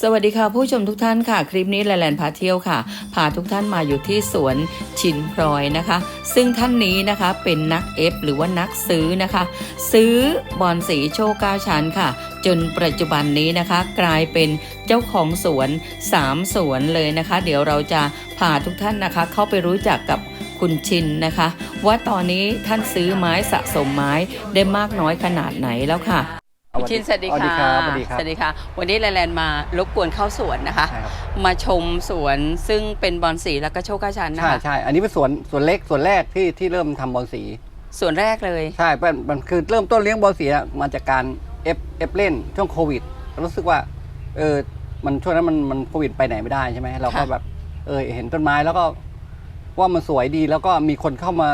สวัสดีค่ะผู้ชมทุกท่านค่ะ คลิปนี้แลนแลนพาเที่ยวค่ะพาทุกท่านมาอยู่ที่สวนชินพลอยนะคะ ซึ่งท่านนี้นะคะเป็นนักเอฟหรือว่านักซื้อนะคะ ซื้อบอลสีโชก้าชั้นค่ะ จนปัจจุบันนี้นะคะ กลายเป็นเจ้าของสวน 3 สวนเลยนะคะ เดี๋ยวเราจะพาทุกท่านนะคะ เข้าไปรู้จักกับคุณชินนะคะ ว่าตอนนี้ท่านซื้อไม้สะสมไม้ได้มากน้อยขนาดไหนแล้วค่ะ คุณชินสวัสดีสวัสดีค่ะครับสวัสดีครับสวัสดีค่ะ วันนี้แลนแลนมารบกวนเข้าสวนนะคะใช่ครับมาชมสวนซึ่งเป็นบอลสีแล้วก็โชคเก้าชั้นนะใช่คะใช่อันนี้เป็นสวนสวนเล็กสวนแรกที่ที่เริ่มทำบอลสีส่วนแรกเลย ใช่เป็นมันคือเริ่มต้นเลี้ยงบอลสีอะมาจากการเอฟเอฟเล่นช่วงโควิดรู้สึกว่าเออมันช่วงนั้นมันมันโควิดไปไหนไม่ได้ใช่ไหมเราก็ค่ะแบบเออเห็นต้นไม้แล้วก็ว่ามันสวยดีแล้วก็มีคนเข้ามา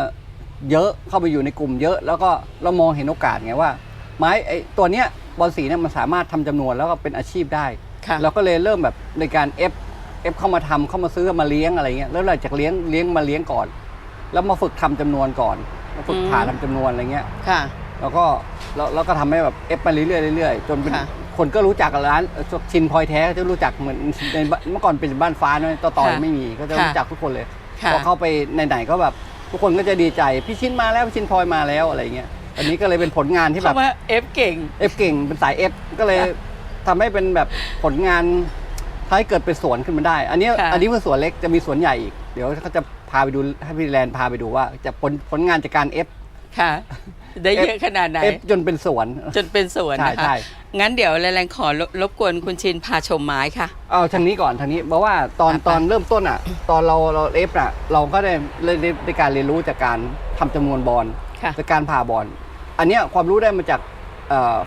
เยอะเข้าไปอยู่ในกลุ่มเยอะ แล้วก็เรามองเห็นโอกาสไงว่า ไม้ไอ้ตัวเนี้ยบอลสีเนี่ยมันสามารถทำจำนวนแล้วก็เป็นอาชีพได้ ค่ะเราก็เลยเริ่มแบบในการเอฟเอฟเข้ามาทำเข้ามาซื้อมาเลี้ยงอะไรเงี้ยแล้วหลังจากเลี้ยงเลี้ยงมาเลี้ยงก่อน แล้วมาฝึกทำจำนวนก่อนมาฝึกอืมผ่าทำจำนวนอะไรเงี้ย ค่ะ แล้วก็แล้วแล้วก็ทำให้แบบเอฟมาเรื่อยๆเรื่อยๆจนเป็นค่ะ คนก็รู้จักกับร้านเอ่อชินพลอยแท้ก็จะรู้จักเหมือนในบ้านเมื่อก่อนเป็นบ้านฟ้าเนอะต่อต่อค่ะไม่มีก็จะค่ะรู้จักทุกคนเลย ค่ะ พอเข้าไปไหนๆก็แบบทุกคนก็จะดีใจพี่ชินมาแล้วพี่ชินพลอยมาแล้วอะไรเงี้ย อันนี้ก็เลยเป็นผลงานที่แบเข้าบมาเอฟเก่ง เอฟเก่งเป็นสายเอฟก็เลยทำให้เป็นแบบผลงานทำให้เกิดเป็นสวนขึ้นมาได้ อันนี้ค่ะ อันนี้คือสวนเล็กจะมีสวนใหญ่อีก เดี๋ยวเขาจะพาไปดูให้พี่แลนพาไปดูว่าจะผลผลงานจากการเอฟค่ะ ได้เยอะขนาดไหน เอฟจนเป็นสวน จนเป็นสวนใช่นะคะ ใช่ งั้นเดี๋ยวแลนแลนขอรบรบกวนคุณชินพาชมไม้ค่ะ เอาทางนี้ก่อนทางนี้เพราะว่าตอนอะไป ตอนเริ่มต้นอะ ตอนเราเราเอฟอะเราก็ได้ได้ได้ได้การเรียนรู้จากการทำจำนวนบอลค่ะ จากการผ่าบอล อันเนี้ยความรู้ได้มาจาก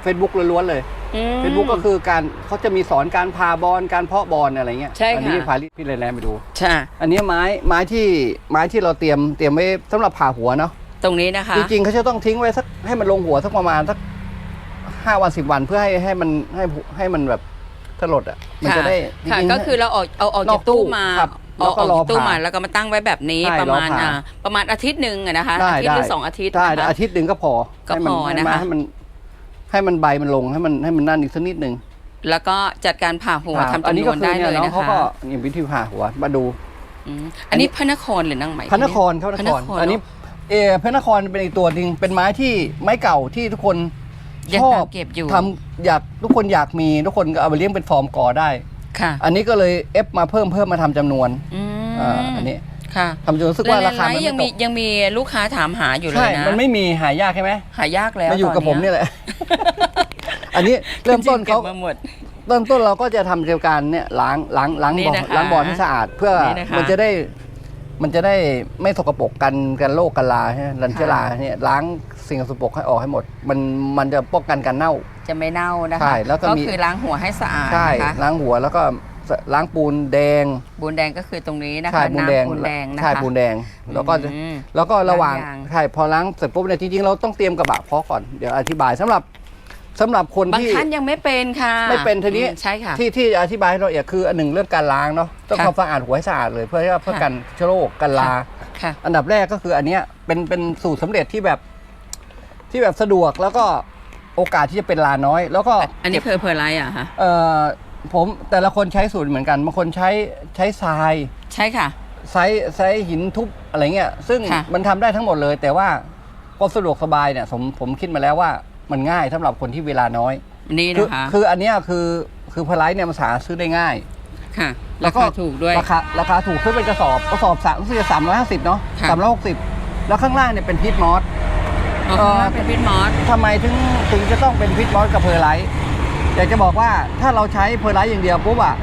เฟซบุ๊กล้วนๆเลยอืมเฟซบุ๊กก็คือการเขาจะมีสอนการพาบอลการเพาะบอลอะไรเงี้ยใช่ค่ะอันี้พาพี่แลนไปดูใช่อันนี้ไม้ไม้ที่ไม้ที่เราเตรียมเตรียมไว้สำหรับผ่าหัวเนาะตรงนี้นะคะจริงๆเขาจะต้องทิ้งไว้สักให้มันลงหัวสักประมาณสักห้าวันสิบวันเพื่อให้ให้มันให้ให้มันแบบถลดอะมันจะได้ค่ะจริงๆก็คือเราออกเอาออกนจาอกกตู้ตู้มาครับเอา แล้วก็ออกรอจากตู้ผ่า มาแล้วก็มาตั้งไว้แบบนี้ใช่ประมาณรอผ่า อ่าประมาณอาทิตย์หนึ่งอะนะคะได้อาทิตย์หรือได้สองอาทิตย์ได้นะคะ อาทิตย์หนึ่งก็พอก็ให้มันพอให้นะมันคะ ให้มันให้มันใบมันลงให้มันให้มันนั่นอีกสักนิดหนึ่งแล้วก็จัดการผ่าหัวครับทำอันจำนี้นก็วนคือได้เนี่เลยยน้องนะเขาคะก็นี่วิธีผ่าหัวมาดู อืมอันนี้พระนครหรือนั่งไหมพระนครเขาพระนคร อันนี้เออพระนครเป็นอีกตัวหนึ่งเป็นไม้ที่ไม้เก่าที่ทุกคนยังชอตาบมเก็บอยู่ ทำอยากทุกคนอยากมีทุกคนก็เอาไปเลี้ยงเป็นฟอร์มกอได้ ค่ะอันนี้ก็เลยเอฟมาเพิ่มเพิ่มมาทำจำนวนอืมอ่าอันนี้ค่ะทำจำนวนรู้สึกว่าราคามันแลนด์ไลท์ยังไม่มีตกยังมีลูกค้าถามหาอยู่เลใช่ยนะมันไม่มีหายากใช่ไหมหายากแล้วมาอยู่กับผมนี่ตแหละ อันนี้เริ่มต้นเขาจริงๆก็บมาหมด เริ่มต้นเราก็จะทำเกี่ยวกับการเนี่ยล้างล้างล้างนี่บ่อนะคะล้างบ่อให้สะอาดเพื่อนี่นะคะมันจะได้ มันจะได้ไม่สกปรกกันกันโรคกันลาใช่ไหมรันเชื้อราเนี่ยล้างสิ่งสกปรกให้ออกให้หมด มันมันจะป้องกันการเน่า จะไม่เน่านะคะ ใช่แล้วก็มี คือล้างหัวให้สะอาดใช่นะคะล้างหัวแล้วก็ล้างปูนแดงบูนแดงก็คือตรงนี้นะคะใช่ปูนแดงน้ำปูนแดงนะคะใช่ปูนแดงแล้วก็ อืม แล้วก็ระหว่างล้างยาง ใช่พอล้างเสร็จปุ๊บเนี่ยจริงๆเราต้องเตรียมกระบะเพาะก่อนเดี๋ยวอธิบายสำหรับสำหรับคนบางที่ ท่านยังไม่เป็นค่ะไม่เป็นทีนี้ อืมใช่ค่ะ ที่ที่อธิบายให้เราอยากคืออันหนึ่งเรื่องการล้างเนาะต้องค่ะความสะอาดหัวให้สะอาดเลยเพื่อเพื่อค่ะ กันเชื้อโรคกันลา ค่ะ อันดับแรกก็คืออันเนี้ยเป็นเป็นสูตรสำเร็จที่แบบที่แบบสะดวกแล้วก็ โอกาสที่จะเป็นลาน้อย แล้วก็อันนี้เพอเพอร์ไลท์อะฮะเอ่อผมแต่ละคนใช้สูตรเหมือนกันบางคนใช้ใช้ทรายใช่ค่ะใช้ใช้หินทุบอะไรเงี้ยซึ่งค่ะมันทำได้ทั้งหมดเลย แต่ว่าความสะดวกสบายเนี่ยผมผมคิดมาแล้วว่ามันง่ายสำหรับคนที่เวลาน้อยนี่คือนะคะคืออันเนี้ยคือคือพลายเนี่ยมันสามารถซื้อได้ง่ายค่ะแล้ราวก็คาถูกด้วยราคาราคาถูกซื้อเป็นกระสอบกระสอบสามรู้สึกจะสามร้อยห้าสิบเนาะค่ะสามร้อยหกสิบแล้วข้างล่างเนี่ยเป็นพีทมอส อ๋อเอ่อเป็นพิทมอสทำไมถึงถึงจะต้องเป็นพีทมอสกับเพอร์ไลท์อยากจะบอกว่าถ้าเราใช้เพอร์ไลท์อย่างเดียวปุ๊บอะ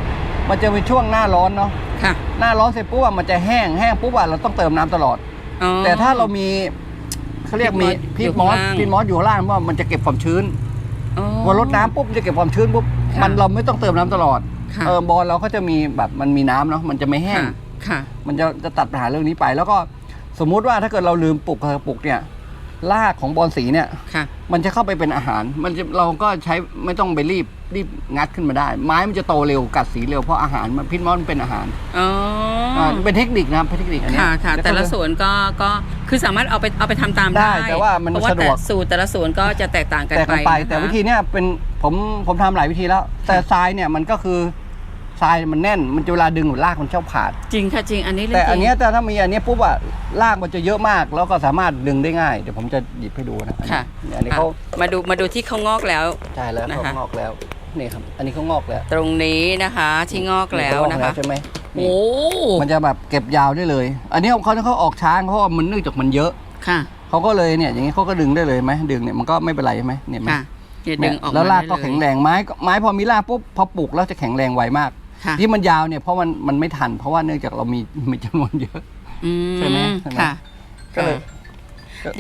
มันจะเป็นช่วงหน้าร้อนเนาะค่ะหน้าร้อนเสร็จปุ๊บอะมันจะแห้งแห้งปุ๊บอะเราต้องเติมน้ำตลอด อ๋อ แต่ถ้าเรามีเขาเรียกมีพีพีททมมออสสอยู่ข้างล่างพีทมอสอยู่ข้างล่างเพราะว่ามันจะเก็บความชื้นอ๋อ พอรดน้ำปุ๊บมันจะเก็บความชื้นปุ๊บค่ะมันเราไม่ต้องเติมน้ำตลอดค่ะเออบอลเราก็จะมีแบบมันมีน้ำเนาะมันจะไม่แห้ง ค่ะ ค่ะ มันจะจะตัดปัญหาเรื่องนี้ไป แล้วก็สมมุติว่าถ้าเกิดเราลืมปลูกกระปุกเนี่ย รากของบอลสีเนี่ย ค่ะ มันจะเข้าไปเป็นอาหาร มันจะเราก็ใช้ไม่ต้องไปรีบรีบงัดขึ้นมาได้ ไม้มันจะโตเร็วกัดสีเร็วเพราะอาหารมันพิษมอนเป็นอาหารอ๋ออาเป็นเทคนิคนะครับเป็นเทคนิคอันเนี้ยค่ะค่ะวก็แต่ละสวนก็ก็คือสามารถเอาไปเอาไปทำตามได้ได้แต่ว่ามันเพราะว่าสะดแต่วก สูตรแต่ละสวนก็จะแตกต่างกันแต่ไปกันไปนะคะ แต่วิธีเนี้ยเป็นผมผมทำหลายวิธีแล้ว แต่ทรายเนี่ยมันก็คือ ทรายมันแน่นมันจะเวลาดึงหรือลากมันชอบขาด จริงค่ะจริง อันนี้เรื่แต่งจริงอันเนี้ยแต่ถ้ามีอันเนี้ยปุ๊บอะลากมันจะเยอะมาก แล้วก็สามารถดึงได้ง่าย เดี๋ยวผมจะหยิบให้ดูนะค่ะเนี่ยอันนี้เขาอะมาดูมาดูที่เขางอกแล้ว ใช่แล้วนะเขาคะ งอกแล้วนี่ครับ อันนี้เขางอกแล้วตรงนี้นะคะที่งอกแล้วเขางนะอกคะใช่ไหมนี่โอ้มันจะแบบเก็บยาวได้เลย อันนี้ของเขาเขาออกช้างเพราะว่ามันเนื่องจากมันเยอะค่ะเขาก็เลยเนี่ยอย่างนี้เขาก็ดึงได้เลยไหมดึงเนี่ยมันก็ไม่เป็นไรใช่ไหมเนี่ยไหม ค่ะเดี๋ยวดึเนี่ยงออกแล้วมรากก็ได้เยแข็งแรงไม้ไม้พอมีรากปุ๊บพอปลูกแล้วจะแข็งแรงไวมาก ค่ะที่มันยาวเนี่ยเพราะมันมันไม่ทัน เพราะว่าเนื่องจากเรามีมีจำนวนเยอะ อืใช่ไหมใช่ไหม ค่ะ ก็เลย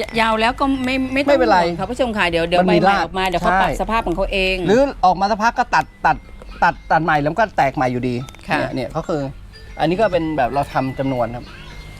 ยยาวแล้วก็ไม่ไม่ต้องไม่เป็นไรห่วงค่ะผู้ชมค่ะเดี๋ยวเดี๋ยวมันใบมีใหม่รากออกมาเดี๋ยวเขาใช่ ปรับสภาพของเขาเอง หรือออกมาสักพักก็ตัดตัดตัดตัดใหม่แล้วมันก็แตกใหม่อยู่ดีค่ะเนี่ยเนี่ยก็คือ อันนี้ก็เป็นแบบเราทำจำนวนครับ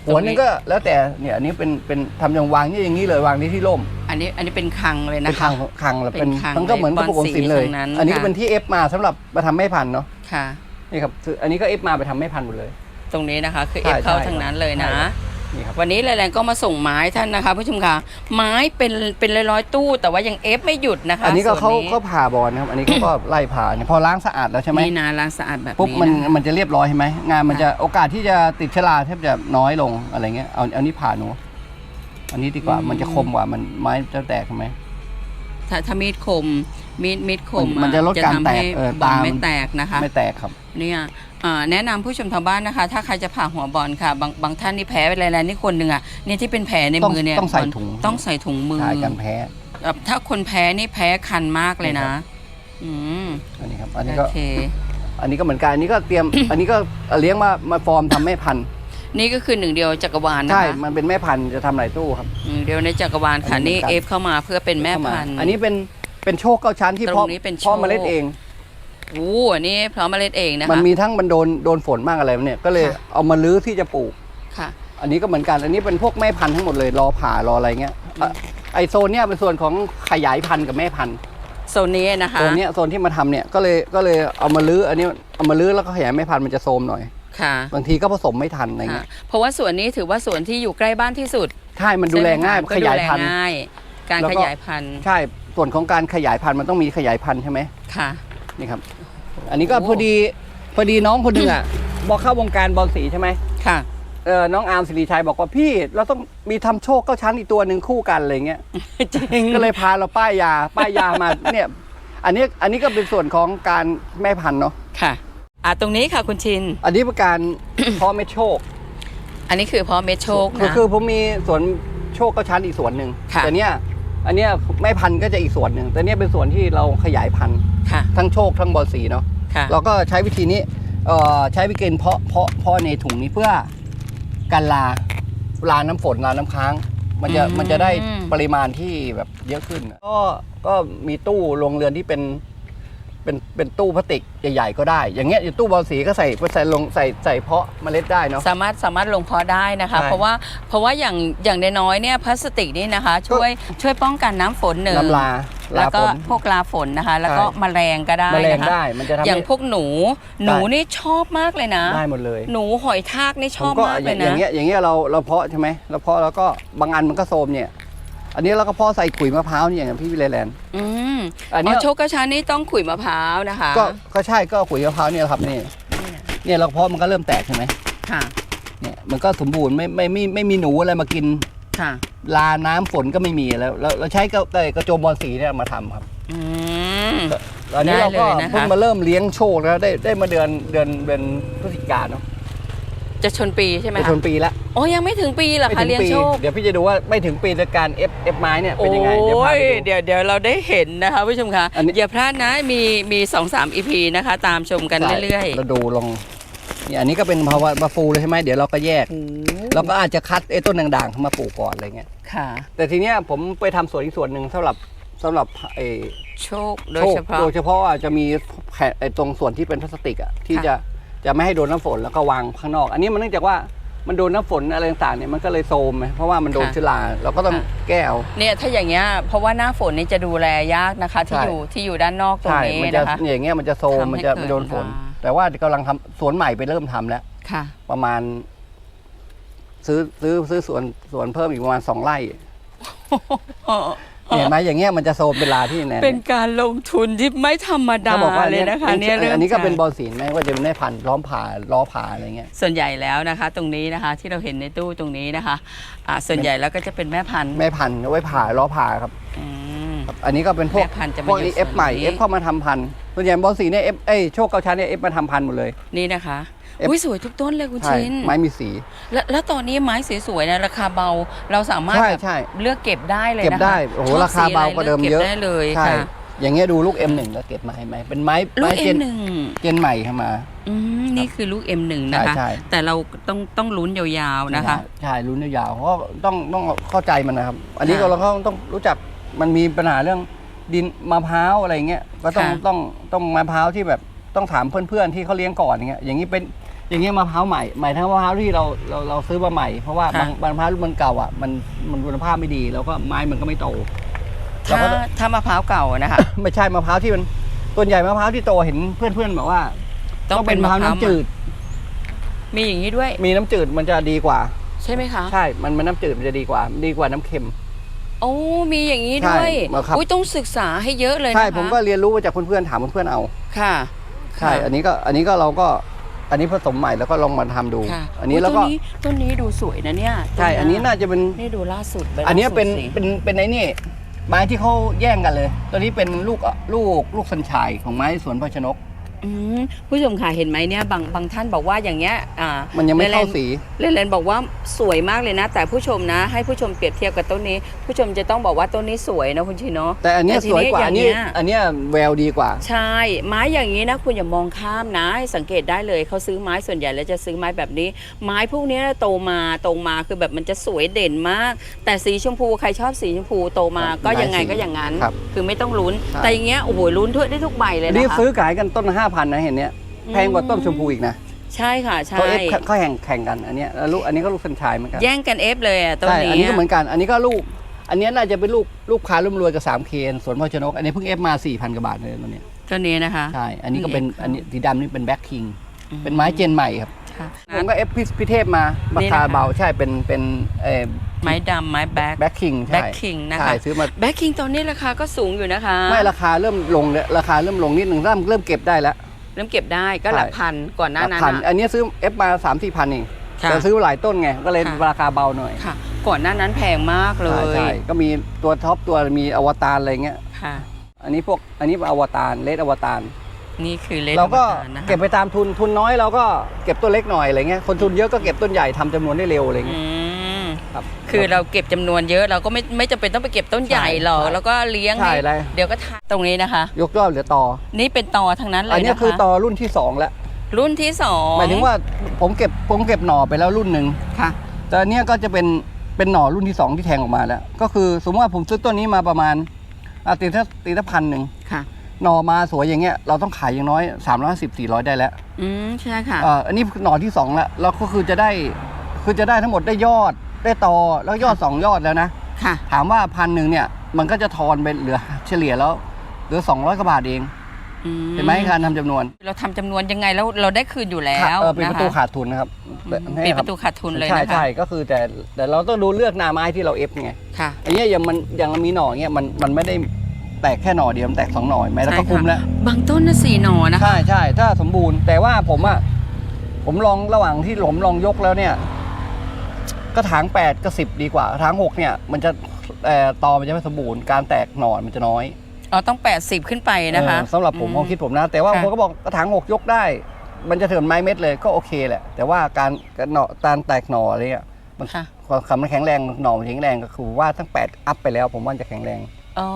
ตรงนี้ หัวหนึงก็แล้วแต่เนี่ยอันนี้เป็นเป็นทำอย่างวางนี่อย่างนี้เลยวางนี่ที่ร่มอันนี้อันนี้เป็นคังเลยเป็นะนคัคะงคังแล้วเป็นเป็นคังมันก็เหมือนกระปุกออมสินเลยบอลสีทั้งนั้นอันนี้ก็ค่ะ เป็นที่เอฟมาสำหรับมาทำแม่พันธุ์เนาะค่ะ นี่ครับคืออันนี้ก็เอฟมาไปทำแม่พันธุ์หมดเลย ตรงนี้นะคะ คือใช่เอฟเข้าใช่ทั้งนั้นเลยนะ ใช่นี่ครับ วันนี้แรงๆก็มาส่งไม้ท่านนะคะผู้ชมค่ะไม้เป็นเป็นร้อยๆตู้ แต่ว่ายังเอฟไม่หยุดนะคะอันนี้ก็เขาส่วนเขาผ่าบอลนะครับ อันนี้เขาก็ ไล่ผ่าเนี่ยพอล้างสะอาดแล้วใช่ไหมนี่นะล้างสะอาดแบบปุ๊บนี้มันนะมันจะเรียบร้อยใช่ไหมงานมันจะโอกาสที่จะติดเชื้อราแทบจะน้อยลงอะไรเงี้ยเอาเอานี้ผ่าหนูอันนี้ดีกว่ามันจะคมกว่ามันไม้จะแตกใช่ไหมถ้าถ้ามีดคม มีดมีดคมมันจะลดการทำแตกให้เออบอลตามไม่แตกนะคะไม่แตกครับเนี่ยอ่าแนะนำผู้ชมทางบ้านนะคะ ถ้าใครจะผ่าหัวบอลค่ะ บางบางท่านนี่แพ้ไปแล้วนี่คนหนึ่งอะเนี่ยที่เป็นแผลในต้องมือเนี่ยต้องใส่บลถุงต้องใส่ถุงมือใช่กันแพ้แบบถ้าคนแพ้นี่แพ้คันมากเลยนะใช่ครับอืมอันนี้ครับอันนี้โอก็เคอันนี้ก็เหมือนกันอันนี้ก็เตรียม อันนี้ก็เลี้ยงมามาฟอร์มทำแม่พันธุ์นี่ก็คือหนึ่งเดียวจักรวาลนะใช่คะมันเป็นแม่พันธุ์จะทำหลายตู้ครับหนึ่งเดียวในจักรวาลค่ะอันนี้นี่เหมือนกันเอฟเข้ามาเพื่อเป็นแม่พันธุ์อันนี้เป็น เป็นโชคเก้าชั้นที่ตรงเพาะนี้เป็นโชค เพาะเมล็ดเอง โอ้อันนี้พร้อมเมล็ดเองนะคะ มันมีทั้งมันโดนโดนฝนมากอะไรเนี่ยก็เลยค่ะ เอามาลื้อที่จะปลูก ค่ะ อันนี้ก็เหมือนกัน อันนี้เป็นพวกแม่พันธุ์ทั้งหมดเลย รอผ่ารออะไรเงี้ยอะไอโซนเนี้ยเป็นส่วนของขยายพันธุ์กับแม่พันธุ์โซนนี้นะคะ โซนเนี้ยโซนที่มาทำเนี่ยก็เลยก็เลยเอามาลื้อ อันนี้เอามาลื้อแล้วก็ขยายแม่พันธุ์มันจะโซมหน่อย ค่ะบางทีก็ผสมไม่ทันอะไรค่ะ เงี้ยเพราะว่าสวนนี้ถือว่าสวนที่อยู่ใกล้บ้านที่สุดใช่มันดูแลง่ายใช่ไหมคะขยายพันธุ์ ก็ดูแลง่าย การแล้วขก็ยายพันธุ์ ใช่ ส่วนของการขยายพันธุ์มันต้องมีขยายพันธุ์ใช่ไหมค่ะ นี่ครับ อันนี้ก็โอ้พอดีพอดีน้องคนหนึ่งอะ บอกเข้าวงการบอลสีใช่ไหมค่ะ เออน้องอาร์มสิริชัยบอกว่าพี่ เราต้องมีทำโชคเก้าชั้นอีกตัวหนึ่งคู่กันอะไรเงี้ยจริงก็เลยพาเราป้ายยาป้ายยามาเนี่ยอันนี้อันนี้ก็เป็นส่วนของการแม่พันธุ์เนาะค่ะอะตรงนี้ค่ะคุณชิน อันนี้เป็นการเพาะเม็ดโชค อันนี้คือเพราะเม็ดโชคคือนะ คือผมมีสวนโชคเก้าชั้นอีกสวนหนึ่งค่ะ แต่เนี้ย อันเนี้ยแม่พันธุ์ก็จะอีกส่วนหนึ่งแต่เนี้ยเป็นส่วนที่เราขยายพันธุ์ค่ะ ทั้งโชคทั้งบอลสีเนาะค่ะ เราก็ใช้วิธีนี้เอ่อใช้วิธีเพาะเพาะเพาะในถุงนี้เพื่อกันลาลาน้ำฝนลาน้ำค้าง มันจะอืม มันจะได้ปริมาณที่แบบเยอะขึ้น ก็ก็มีตู้โรงเรือนที่เป็น เป็นเป็นตู้พลาสติกใหญ่ๆก็ได้ อย่างเงี้ยอยู่ตู้บอลสีก็ใส่ใส่ลงใส่ใส่เพาะเมล็ดได้เนาะ สามารถสามารถลงเพาะได้นะคะ ใช่เพราะว่าเพราะว่าอย่างอย่างน้อยๆเนี่ยพลาสติกนี่นะคะ ช่วยช่วยป้องกันน้ำฝนหนึ่งน้ำลาแล้วลาฝก็นพวกลาฝนนะคะ แล้วก็ใช่ แมลงก็ได้แมลงนะคะได้มันจะทำอย่างให้พวกหนูหนูนี่ชอบมากเลยนะ ได้หมดเลยหนูหอยทากนี่ชอบผก็มากอเลย่ายงอนะย่างเงี้ยอย่างเงี้ยเราเราเพาะใช่ไหมเราเพาะแล้วก็บางอันมันก็โทรมเนี่ย อันนี้เราก็เพาะใส่ขุยมะพร้าวเนี่ยอย่างพี่วิเลแลนด์ อืมอันอ๋เนี้อยโชคกระชานี่ต้องขุยมะพร้าวนะคะก็ก็ใช่ก็ขุยมะพร้าวเนี่ยครับนี่เนี่ยเราเพาะมันก็เริ่มแตกใช่ไหมค่ะเนี่ยมันก็สมบูรณ์ไม่ไม่ไม่ไม่ไม่มีหนูอะไรมากิน ค่ะ ลาน้ำฝนก็ไม่มีแล้วเราเราใช้กระแต่กระโจมบอลสีเนี่ยมาทำครับอืม ตอนนี้ได้เราก็เลยนะคะ เพิ่งมาเริ่มเลี้ยงโชคแล้วได้ได้มาเดือนเดือนเดือนพฤศจิกาเนาะ จะชนปีใช่ไหมจะคะชนปีแล้วโอ้ยังไม่ถึงปีเหรอไม่คะถึงเลี้ยงปีโชค เดี๋ยวพี่จะดูว่าไม่ถึงปีในการเอฟเอฟไม้เนี่ยเป็นยังไงเดี๋ยวโอ้พายไปดู เดี๋ยวเดี๋ยวเราได้เห็นนะคะผู้ชมคะอันนี้ อย่าพลาดนะ มีมีสองสามอีพีนะคะ ตามชมกันเรื่อยเราดูลองเนี่ยอันนี้ก็เป็นภาวะบาฟูเลยใช่ไหมเดี๋ยวเราก็แยกๆเราก็อาจจะคัดไอ้ต้นด่างๆเข้ามาปลูกก่อนอะไรเงี้ยค่ะ แต่ทีเนี้ยผมไปทำสวนอีกส่วนหนึ่งสำหรับสำหรับไอ้ โชคโดโชยคเฉพาะ โดยเฉพาะอะจะมีแผ่นไอ้ตรงส่วนที่เป็นพลาสติกอะที่ค่ะ จะ จะไม่ให้โดนน้ำฝนแล้วก็วางข้างนอก อันนี้มันเนื่องจากว่ามันโดนน้ำฝนอะไรต่างๆเนี่ยมันก็เลยโซมไงเพราะว่ามันโดนเชื้อราเราก็ต้องแก้เอาเนี่ยถ้าอย่างเงี้ยเพราะว่าหน้าฝนนี่จะดูแลยากนะคะ ที่ใช่อยู่ที่อยู่ด้านนอกตรงใช่นี้มันจะนะคะเนี่ยอย่างเงี้ยมันจะโซมทำให้มันจะเกิดไม่โดนฝนราแต่ว่ากำลังทำสวนใหม่ไปเริ่มทำแล้วค่ะ ประมาณ ซื้อซื้อซื้อสวนสวนเพิ่มอีกประมาณสองไร่ เห็นไหมอย่างเงี้ยมันจะโซมเป็นลาที่แน่เป็นการลงทุนที่ไม่ธรรมดาเขาบอกว่าเลยนะคะเนี่ยเรื่องอันนี้ก็เป็นารบอลสีนไหมว่าจะเป็นได้พันล้อมผ่าล้อผ่าอะไรเงี้ยส่วนใหญ่แล้วนะคะ ตรงนี้นะคะที่เราเห็นในตู้ตรงนี้นะคะอ่าส่วนใหญ่แล้วก็จะเป็นแม่พันธุ์แม่พันธุ์เอาไว้ผ่าล้อผ่าครับอืมครับอันนี้ก็เป็นพวกแม่พันธุ์จะมาพวกอยู่นี้เอฟส่วนใหม่นี้เอฟเข้ามาทำพันธุ์ส่วนใหญ่บอลสีเนี่ยเอฟเอ้ยโชคเกาชันเนี่ยเอฟมาทำพันธุ์หมดเลยนี่นะคะเอฟอุ้ยสวยทุกต้นเลยคุณใช่ชินไม้มีสี แล้วแล้วตอนนี้ไม้สวยๆนะราคาเบาเราสามารถใช่แบบใช่ เลือกเก็บได้เลยเก็บนะคะได้โอ้โหชบราคาเบาสีกว่าเดิมลืเยอะก็บได้เลยใช่ค่ะอย่างเงี้ยดูลูก M1 ก็เก็บมาให้ไหมเป็นไม้ลูไม้กเจน M1 เจนใหม่เข้ามา อืมนี่คือลูก M1 นะใช่คะใช่ แต่เราต้องต้องลุ้นยาวๆนะคะ ใช่รุ่นยาวๆเพราะว่าต้องต้องเข้าใจมันนะครับ อันนี้ค่ะก็เราก็ต้องรู้จักมันมีปัญหาเรื่องดินมะพร้าวอะไรเงี้ยก็ต้องค่ะ ต้องต้องมะพร้าวที่แบบต้องถามเพื่อนๆที่เขาเลี้ยงก่อนอย่างเงี้ยอย่างนี้เป็น อย่างเงี้ยมะพร้าวใหม่หมายถึงมะพร้าวที่เราเราเราซื้อมาใหม่ เพราะว่าบางบางมะพร้าวรุ่นมันเก่าอะมันมันคุณภาพไม่ดี แล้วก็ไม้มันก็ไม่โตเราถ้าก็ถ้ามะพร้าวเก่านะคะไม่ใช่มะพร้าวที่มันส่วนใหญ่มะพร้าวที่โตเห็นเพื่อนๆบอกว่า ต้องเป็นมะพร้าวมะพร้าวน้ำจืด มีอย่างนี้ด้วย มีน้ำจืดมันจะดีกว่า ใช่ไหมคะ ใช่ มันมันน้ำจืดมันจะดีกว่า ดีกว่าน้ำเค็มโอ้มีอย่างนี้ด้วยใช่มาครับอุ้ยต้องศึกษาให้เยอะเลยนะคะใช่ผมก็เรียนรู้มาจากเพื่อนๆถามเพื่อนๆเอาค่ะ ใช่ อันนี้ก็อันนี้ก็เราก็ อันนี้ผสมใหม่แล้วก็ลองมาทำดู ค่ะอันนี้แล้วก็อุ๊ยต้นนี้ต้นนี้ดูสวยนะเนี่ยใช่ อันนี้น่าจะเป็น นี่ดูล่าสุดใบอันเนี้ยล่าสุดเป็นสิเป็น เป็นไอ้นี่ ไม้ที่เขาแย่งกันเลย ตัวนี้เป็นลูก ลูก ลูกสัญชัยของไม้สวนพชนก อืมผู้ชมค่ะเห็นไหมเนี่ยบางบางท่านบอกว่าอย่างเงี้ยอ่ามันยังไม่เข้าสีเลนเลนบอกว่าสวยมากเลยนะ แต่ผู้ชมนะ ให้ผู้ชมเปรียบเทียบกับต้นนี้ ผู้ชมจะต้องบอกว่าต้นนี้สวยนะคุณชิโนแต่อันเนี้ยแต่ทีสวยนี้กว่าออัย่านงนี้เงี้ยอันเนี้ยแววดีกว่า ใช่ไม้อย่างนี้นะคุณอย่ามองข้ามนะให้สังเกตได้เลยเขาซื้อไม้ส่วนใหญ่แล้วจะซื้อไม้แบบนี้ ไม้พวกนี้โตมาโตมาคือแบบมันจะสวยเด่นมาก แต่สีชมพูใครชอบสีชมพูโตมาครับก็ยังไงหลายสีก็อย่างนั้นครับคือไม่ต้องลุ้นใช่แต่อย่างเงี้ยโอ้โหลุ้นทั่วได้ทุกใบเลยอันนะนี้คะซื้อขายกันต้นห้าพันนะเห็นเนี้ยแพงกว่าต้นชมพูอีกนะใช่ค่ะใช่เขาเอฟเขาแข่งแข่งกันอันเนี้ยแล้วลูกอันนี้ก็ลูกสัญชัยเหมือนกันแย่งกันเอฟเลยอะต้นใช่นี้อันนี้ก็เหมือนกัน อันนี้ก็ลูก อันนี้น่าจะเป็นลูกลูกค้าร่ำรวยกับสามเคนสวนพ่อชนก อันนี้เพิ่งเอฟมา4ี่พันกว่าบาทเลยตัวเนี้ยต้นนี้นะคะใช่อันนี้ก็เป็นนี่เอฟอันนี้สีดำนี่เป็นแบ็คคิงอืมเป็นไม้เจนใหม่ครับค่ะผมก็เอฟพิพิเทพมารานี่คานะคะเบาใช่เป็นเป็นเอ่อไม้ดำไม้แบ็คแบ็คคิงแบ็ใช่คคิงนะใช่คะซื้อมาแบ็คคิงตอนนี้ราคาก็สูงอยู่นะคะ ไม่ราคาเริ่มลงเลยราคาเริ่มลงนิดหนึ่งเริ่มเริ่มเก็บได้แล้ว เริ่มเก็บได้ก็หลักใช่พันก่อนหน้านั้นพันอะอันนี้ซื้อเอฟมาสามสี่พันเองค่ะแต่ซื้อหลายต้นไงก็เลยค่ะราคาเบาหน่อยค่ะก่อนหน้านั้นแพงมากเลใช่ยใช่ก็มีตัวท็อปตัวมีอวตารอะไรเงี้ยค่ะอันนี้พวกอันนี้อวตารเลดอวตารนี่คือเลนเราก็อวตนะคะเก็บไปตามทุนทุนน้อยเราก็เก็บต้นเล็กหน่อยอะไรเงี้ยคนทุนเยอะก็เก็บต้นใหญ่ทำจำนวนได้เร็วอะไรอืเงี้ยม ครับ คือเราเก็บจำนวนเยอะเราก็ไม่ไม่จำเป็นต้องไปเก็บต้นใหญ่หรอกใช่แล้วก็เลี้ยงใช่ให้เลย เดี๋ยวก็ทานตรงนี้นะคะ ยกยอดเหลือต่อนี่เป็นตอทั้งนั้นเลยอันนะคะนี้คือต่อรุ่นที่สองแล้วรุ่นที่สองหมายถึงว่าผมเก็บผมเก็บหน่อไปแล้วรุ่นหนึ่งค่ะ แต่อันเนี้ยก็จะเป็นเป็นหน่อรุ่นที่สองที่แทงออกมาแล้ว ก็คือสมมติว่าผมซื้อต้นนี้มาประมาณอะตีถ้าตีถ้าพันหนึ่งค่ะ หน่อมาสวยอย่างเงี้ยเราต้องขายอย่างน้อย 3 5 0 400 ได้แล้ว อืมใช่ค่ะ เอ่ออันนี้หน่อที่สองแล้วแล้วก็คือจะได้คือจะได้ทั้งหมดได้ยอด ได้ตอแล้วยอดสองยอดแล้วนะ ค่ะ ถามว่าพันหนึ่งเนี่ย มันก็จะทอนไปเหลือเฉลี่ยแล้วเหลือ200กว่าบาทเองอืเห็นไหมการทำจำนวน เราทำจำนวนยังไงแล้วเราได้คืนอยู่แล้ขาดวเออเป็นประตูนะคะขาดทุนนะครับอืมให้ปิดคปบระตูขาดทุนเลยใช่นะคะใช่ก็คือแต่แต่เราต้องดูเลือกหนาไม้ที่เราเอฟไงค่ะอันเนี้ยอย่างมันอย่างเรามีหน่อเงี้ยมันมันไม่ได้แตกแค่หน่อเดียวมันแตกสองหน่อเห็นไหมแล้วก็ใช่ค่ะคุมแล้ว บางต้นน่ะสี่หน่อนะคะ ใช่ใช่ถ้าสมบูรณ์แต่ว่าผมอะผมลองระหว่างที่ผมลองยกแล้วเนี่ย กระถางแปดกับสิบดีกว่ากระถางหกเนี่ย มันจะเอ่อตอมันจะไม่สมบูรณ์การแตกหน่อมันจะน้อยอ๋อต้อง 80 ขึ้นไปนะคะเออสำหรับผมอื ความคิดผมนะ แต่ว่าค่ะ คนก็บอกกระถางหกยกได้ มันจะเถินไม้เม็ดเลยก็โอเคแหละ แต่ว่าการการหน่อการแตกหน่ออะไรเนี่ยมันค่ะ ความคำมันแข็งแรงหน่อมันแข็งแรงก็คือว่าทั้งแปดอัพไปแล้ว ผมว่าจะแข็งแรง อ๋อ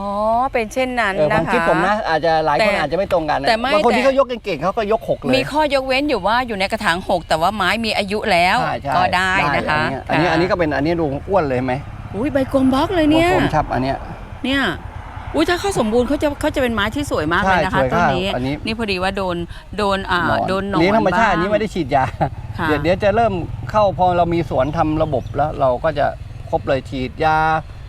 เป็นเช่นนั้นเออคนะวามคะ คิดผมนะอาจจะหลายคนแต่อาจจะไม่ตรงกันนะแต่ไม่บางคนแต่ ที่เขายกเก่งๆเขาก็ยกหกเลยมีข้อยกเว้นอยู่ว่าอยู่ในกระถาง6แต่ว่าไม้มีอายุแล้ว ใช่ใช่ก็ได้นะคะอันนี้อันนี้ก็เป็นอันนี้ดูอ้วนเลยไหมอุ้ยใบกลมบล็อกเลยเนี่ย ผมชับอันเนี้ย เนี่ยอุ้ยถ้าเขาสมบูรณ์เขาจะเขาจะเป็นไม้ที่สวยมากเลยนะคะใช่สวยต้นมากนี้อันนี้ นี่พอดีว่าโดนโดนอ่าหนอนโดนหนอนนี่ธรรมชาติบ้อันนี้ไม่ได้ฉีดยา ค่ะ เดี๋ยวเดี๋ยวจะเริ่มเข้าพอเรามีสวนทำระบบแล้วเราก็จะครบเลยฉีดยา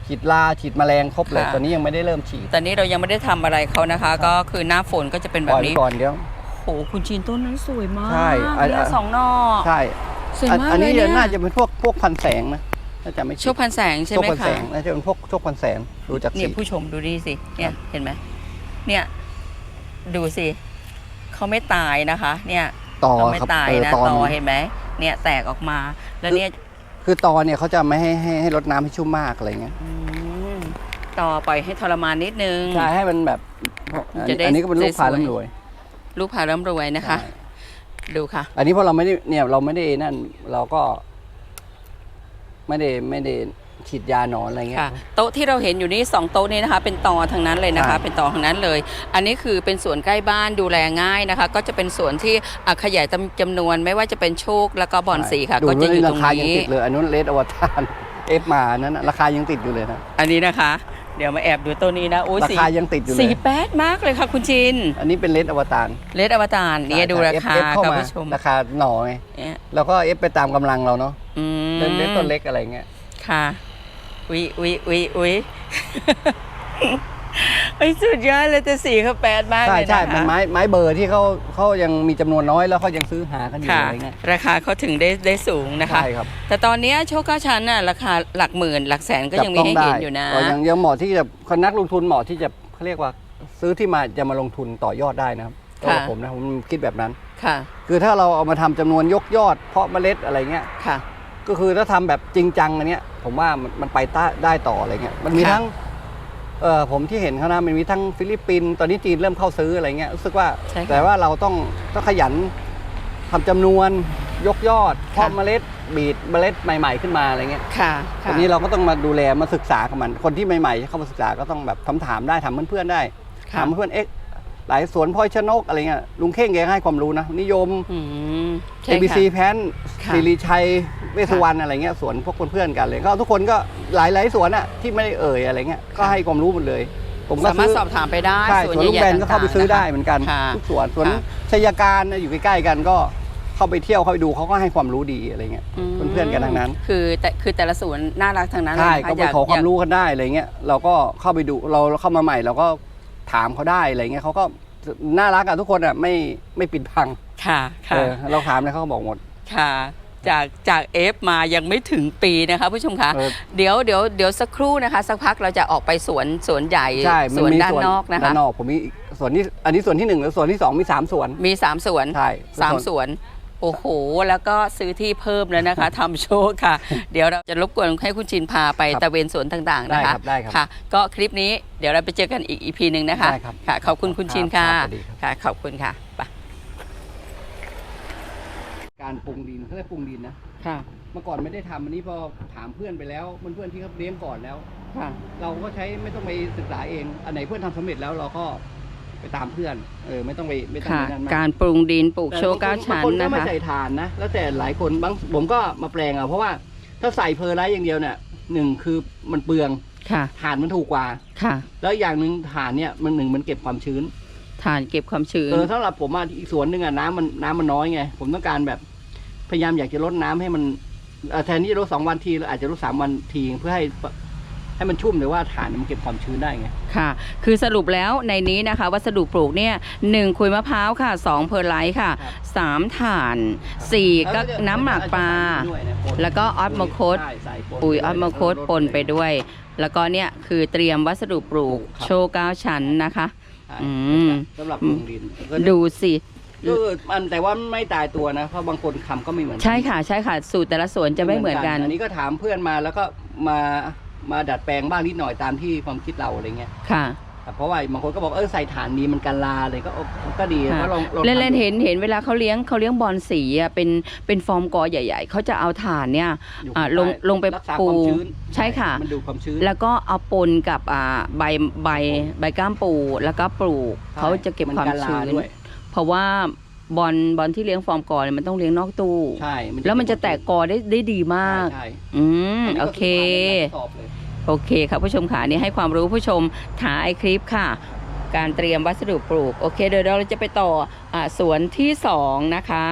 ฉีดลาฉีดแมลงครบเลยค่ะ ตอนนี้ยังไม่ได้เริ่มฉีดแต่นี้เรายังไม่ได้ทำอะไรเขานะคะ ก็คือหน้าฝนก็จะเป็นปแบล่บอยนี้ไปก่อนเดี๋ยว โหคุณจีนต้นนั้นสวยมากใช่อันเนี่ยอันสองหนอใช่สวยอันมากอันเลนี้ยเนี่ยน่าจะเป็นพวกพวกพันแสงนะน่าจะไม่ผิด โชคพันแสงใช่โชไหคมพันแสคะงน่าจะเป็นพวกโชคพันแสงดูจากเนี่สียผู้ชมดูดิสิเนี่ยเห็นไหมเนี่ยดูสิเขาไม่ตายนะคะ เนี่ยต่อเขาไม่ครับตายเออนะตอน ต่อเห็นไหมเนี่ยแตกออกมาแล้วเนี่ย คือตอเนี่ยเขาจะไม่ให้ให้ให้รดน้ำให้ชุ่มมากอะไรเงี้ยอืมต่อปล่อยให้ทรมานนิดนึง ใช่ให้มันแบบอันจะนี้ได้อันนี้ก็เป็นลูกสวยๆพาล้ำรวย ลูกพาร่ำรวยนะคะ ใช่ ดูค่ะ อันนี้เพราะเราไม่ได้เนี่ยเราไม่ได้นั่น เราก็ ไม่ได้ไม่ได้ ฉีดยาหนอนอะไรเงี้ย ค่ะโต๊ะที่เราเห็นอยู่นี่สองโต๊ะนี้นะคะ เป็นตอทางนั้นเลยนะคะใช่เป็นตอทางนั้นเลย อันนี้คือเป็นสวนใกล้บ้านดูแลง่ายนะคะ ก็จะเป็นสวนที่อะขยายจำจำนวนไม่ว่าจะเป็นโชคแล้วก็บอนสีค่ะ ดูก็จะอยู่ราตรงคายังนี้ ติดเลยอันนู้นเลดอวตารเอฟมานั้นน่ะราคายังติดอยู่เลยนะอันนี้นะคะ เดี๋ยวมาแอบดูตัวนี้นะโอ้ยราสีคายังติดอยู่เลสียแป๊ดมากเลยค่ะคุณชินอันนี้เป็นเลดอวตารเลดอวตารเนี่ยดูราคาเอฟเข้าค่ะมาผู้ชมราคาหน่อไงเนี่ยแล้วก็เอฟไปตามกำลังเราเนาะอืมเล่นเล็กต้นเล็กอะไรเงี้ยค่ะ อุ๊ยอุ๊ยอุ๊ยอุ๊ยไอ้ยสุดยอดเลยแต่สีเขาแปดมากใช่เลยนะคะใช่มันไม้ไม้เบอร์ที่เขาเขายังมีจำนวนน้อยแล้วเขายังซื้อหากันอยู่ค่ะ อะไรเงี้ยราคาเขาถึงได้ได้สูงนะคะ ใช่ครับแต่ตอนเนี้ยโชคเก้าชั้นน่ะราคาหลักหมื่น หลักแสนก็ยังมีให้เห็นอยู่นะ ก็ยังยังเหมาะที่จะคนนักลงทุนเหมาะที่จะเขาเรียกว่าซื้อที่มาจะมาลงทุนต่อยอดได้นะครับสำหรับผมนะผมคิดแบบนั้น ค่ะคือถ้าเราเอามาทำจำนวนยกยอดเพาะเมล็ดอะไรเงี้ย ค่ะ ก็คือถ้าทำแบบจริงจังอันเนี้ย ผมว่ามันมันไปต้าได้ต่ออะไรเงี้ยมันมีค่ะทั้งเออผมที่เห็นเขานะมันมีทั้งฟิลิปปินส์ตอนนี้จีนเริ่มเข้าซื้ออะไรเงี้ยรู้สึกว่าใช่ค่ะแต่ว่าเราต้องต้องขยันทำจำนวนยกยอดเพาะค่ะ เมล็ดบีดเมล็ดใหม่ ๆขึ้นมาอะไรเงี้ยค่ะตรค่ะงนี้เราก็ต้องมาดูแลมาศึกษากับมัน คนที่ใหม่ๆเข้ามาศึกษาก็ต้องแบบถามถามๆได้ถามเพื่อนๆได้ค่ะ ถามเพื่อนเอ็ก หลายสวนพลอยชนกอะไรเงี้ยลุงเข่งแกก็ให้ความรู้นะ นิยมอืมใช่ ABC ค่ะแพนค่ะ สิริชัยเวสสุวรรณอะไรเงี้ยสวนพวกเพื่อนๆกันเลยก็ทุกคนก็หลายๆสวนอะที่ไม่ได้เอ่ยอะไรเงี้ยก็ให้ความรู้หมดเลย ผมก็สามารถซื้อ สอบถามไปได้ใช่ส่วนสวนลูกใหญ่แบนๆก็เข้าไปต่งๆซื้อได้ะคะเหมือนกันค่ะ ทุกสวนสวนค่ะชัยการนะอยู่ใกล้ๆกันก็เข้าไปเที่ยวเข้าไปดูเขาก็ให้ความรู้ดีอะไรเงี้ยมเพื่อนๆกันทั้งนั้นคือแต่คือแต่ละสวนน่ารักทั้งนั้นเลยใช่นะคะก็ไปยขอความยรู้กันได้อะไรเงี้ยเราก็เข้าไปดูเราเข้ามาใหม่เราก็ ถามเขาได้อะไรเงี้ยเขาก็น่ารักอะทุกคนอะไม่ไม่ปิดพังค่ะเอค่ะอเราถามเลยเขาก็บอกหมด ค่ะ จากจากเอฟมายังไม่ถึงปีนะคะผู้ชมคะเออ เดี๋ยวเดี๋ยวเดี๋ยวสักครู่นะคะ สักพักเราจะออกไปสวนสวนใหญ่ใช่ สมันวนมีด้านนอกนะคะ ด้านนอกผมมีอีกส่วนที่อันนี้ส่วนที่หนึ่งแล้วส่วนที่สองมีสามส่วน มีสามสวนใช่สามสวน โอ้โห แล้วก็ซื้อที่เพิ่มแล้วนะคะ ทำโชว์ค่ะ เดี๋ยวเราจะรบกวนให้คุณชินพาไปตะเวนสวนต่างๆได้นะคคะรับได้ครับค่ะ ก็คลิปนี้เดี๋ยวเราไปเจอกันอีกอีพีหนึ่งนะคะได้ครับค่ะ ขอบคุณคุณชินค่ะครับสวัสดีครับค่ะ ขอบคุณค่ะไปการปรุงดินเขาเรียกปรุงดินนะค่ะเมื่อก่อนไม่ได้ทำอันนี้พอถามเพื่อนไปแล้วเพื่อนๆที่เขาเลี้ยงก่อนแล้ว ค่ะ เราก็ใช้ไม่ต้องไปศึกษาเอง อันไหนเพื่อนทำสำเร็จแล้วเราก็ ไปตามเพื่อน เออไม่ต้องไปไม่ต้องค่ะ ไปนั่นมาก การปรุงดินปลูกโชว์แต่เก้าบางชั้นบางคนก็นะไม่คะ ใส่ถ่านนะ แล้วแต่หลายคนบางผมก็มาแปลงเอาเพราะว่าถ้าใส่เพอร์ไลท์อย่างเดียวเนี่ยหนึ่งคือมันเปลืองค่ะถ่านมันถูกกว่า ค่ะ แล้วอย่างหนึ่งถ่านเนี่ยมันหนึ่งมันเก็บความชื้นฐานเก็บความชื้น เออสำหรับผมอะอีกสวนหนึ่งอะน้ำมันน้ำมันน้อยไง ผมต้องการแบบพยายามอยากจะลดน้ำให้มันเอ่อแทนที่จะลดสองวันทีเราอาจจะลดสามวันทีเพื่อให้ ให้มันชุ่มหรือว่าถ่านมันเก็บความชื้นได้ไง ค่ะ คือสรุปแล้วในนี้นะคะ วัสดุปลูกเนี่ยหนึ่งคุยมะพร้าวค่ะสองเพอร์ไลท์ค่ะครับสามถ่านสี่ก็แล้วจะน้ำหมักปลาด้วยนะปนแล้วก็ออสโมโคสใช่ใส่ปนปุ๋ยไปออด้สวยโมโคสลดปนไปด้วย แล้วก็เนี่ยคือเตรียมวัสดุปลูกครับโชว์เก้าชั้นนะคะใช่อืมสำหรับปรุงดินก็ดูสิคือมันแต่ว่าไม่ตายตัวนะเพราะบางคนคำก็ไม่เหมือนกันใช่ค่ะใช่ค่ะ สูตรแต่ละสวนจะไม่เหมือนกัน อันนี้ก็ถามเพื่อนมาแล้วก็มา มาดัดแปลงบ้างนิดหน่อยตามที่ความคิดเราอะไรเงี้ยค่ะแต่เพราะว่าบางคนก็บอกเออใส่ถ่านดีมันกันลาเลยก็โอก็ดีค่ะก็ลองลองเล่นทำเล่นดูเห็นเห็นเวลาเขาเลี้ยงเขาเลี้ยงบอลสีอะเป็นเป็นฟอร์มกอใหญ่ ๆเขาจะเอาถ่านเนี่ยอยู่อ่าข้างลงใต้ลงไปรักษาปูความชื้นใช่ค่ะมันดูดความชื้นแล้วก็เอาปนกับอ่าใบใบใบก้ามปูแล้วก็ปลูกใช่เขาจะเก็บความนลชื้นด้วยเพราะว่าบอลบอลที่เลี้ยงฟอร์มกอเนี่ยมันต้องเลี้ยงนอกตู้ใช่แล้วมันจะแตกกอได้ได้ดีมากใช่อืมใช่โอเค โอเคค่ะผู้ชมค่ะนี่ให้ความรู้ผู้ชมถ่ายคลิปค่ะ การเตรียมวัสดุปลูก โอเค เดี๋ยวเราจะไปต่ออสวนที่สองนะคะ